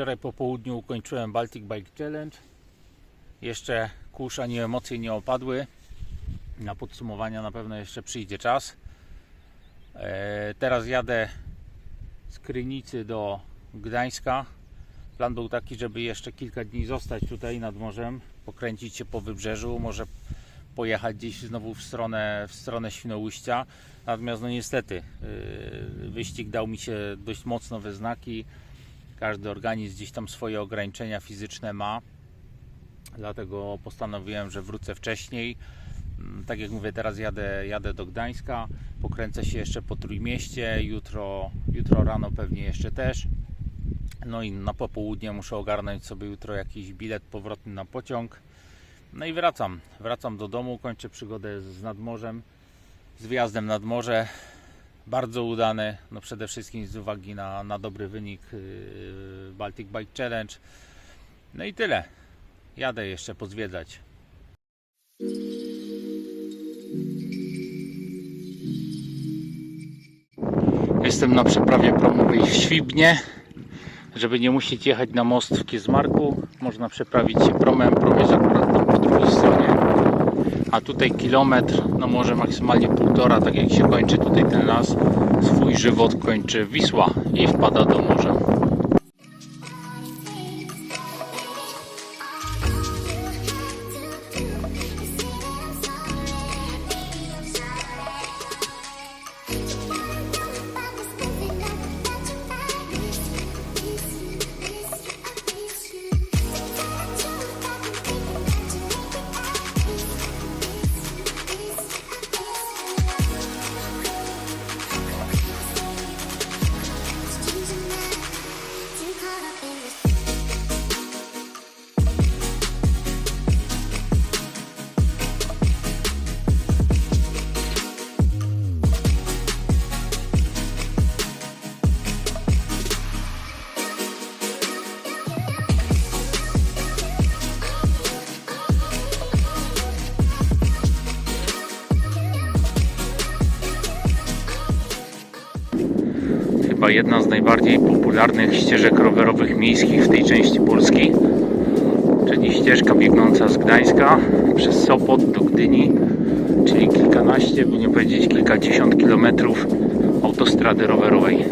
Wczoraj po południu ukończyłem Baltic Bike Challenge. Jeszcze kurz ani emocje nie opadły. Na podsumowania na pewno jeszcze przyjdzie czas. E, Teraz jadę z Krynicy do Gdańska. Plan był taki, żeby jeszcze kilka dni zostać tutaj nad morzem, pokręcić się po wybrzeżu, może pojechać gdzieś znowu w stronę, w stronę Świnoujścia. Natomiast no niestety yy, wyścig dał mi się dość mocno we znaki. Każdy organizm gdzieś tam swoje ograniczenia fizyczne ma. Dlatego postanowiłem, że wrócę wcześniej. Mm, Tak jak mówię, teraz jadę, jadę do Gdańska, pokręcę się jeszcze po Trójmieście, jutro, jutro rano pewnie jeszcze też. No i na popołudnie muszę ogarnąć sobie jutro jakiś bilet powrotny na pociąg. No i wracam. Wracam do domu, kończę przygodę z nadmorzem, z wyjazdem nad morze. Bardzo udany, no przede wszystkim z uwagi na, na dobry wynik yy, Baltic Bike Challenge. No i tyle. Jadę jeszcze pozwiedzać. Jestem na przeprawie promowej w Świbnie. Żeby nie musieć jechać na most w Kiezmarku, można przeprawić się promem. Prom jest akurat po drugiej stronie. A tutaj kilometr, no może maksymalnie półtora, tak jak się kończy tutaj ten las, swój żywot kończy Wisła i wpada do morza. Chyba jedna z najbardziej popularnych ścieżek rowerowych miejskich w tej części Polski, czyli ścieżka biegnąca z Gdańska przez Sopot do Gdyni, czyli kilkanaście, by nie powiedzieć kilkadziesiąt kilometrów autostrady rowerowej.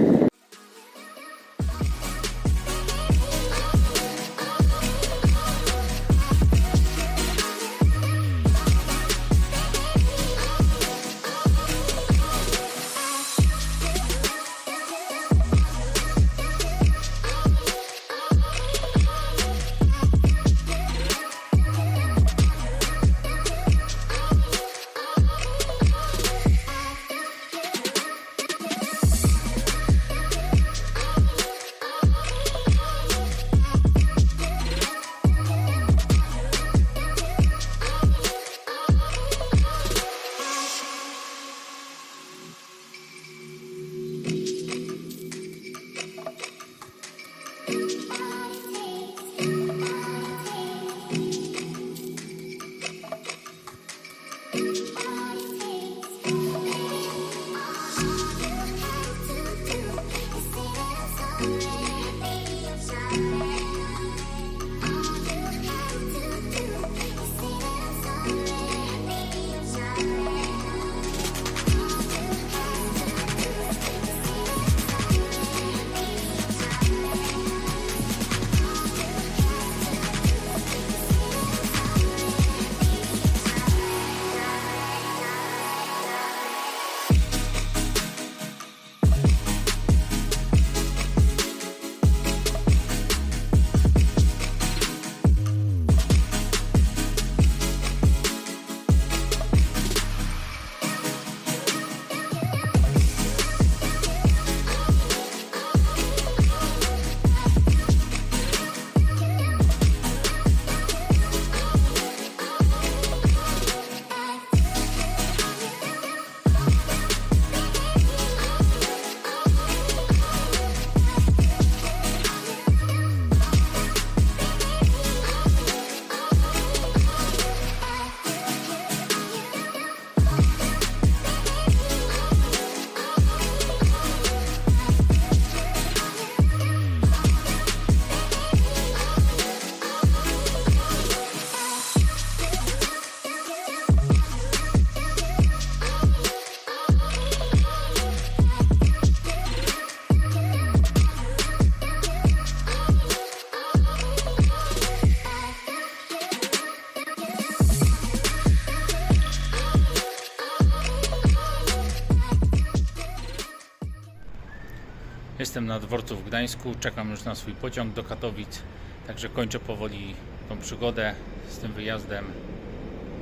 Jestem na dworcu w Gdańsku, czekam już na swój pociąg do Katowic, także kończę powoli tą przygodę z tym wyjazdem.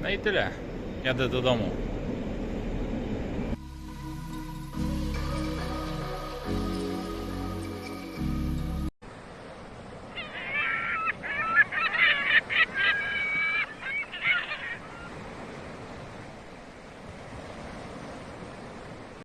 No i tyle. Jadę do domu.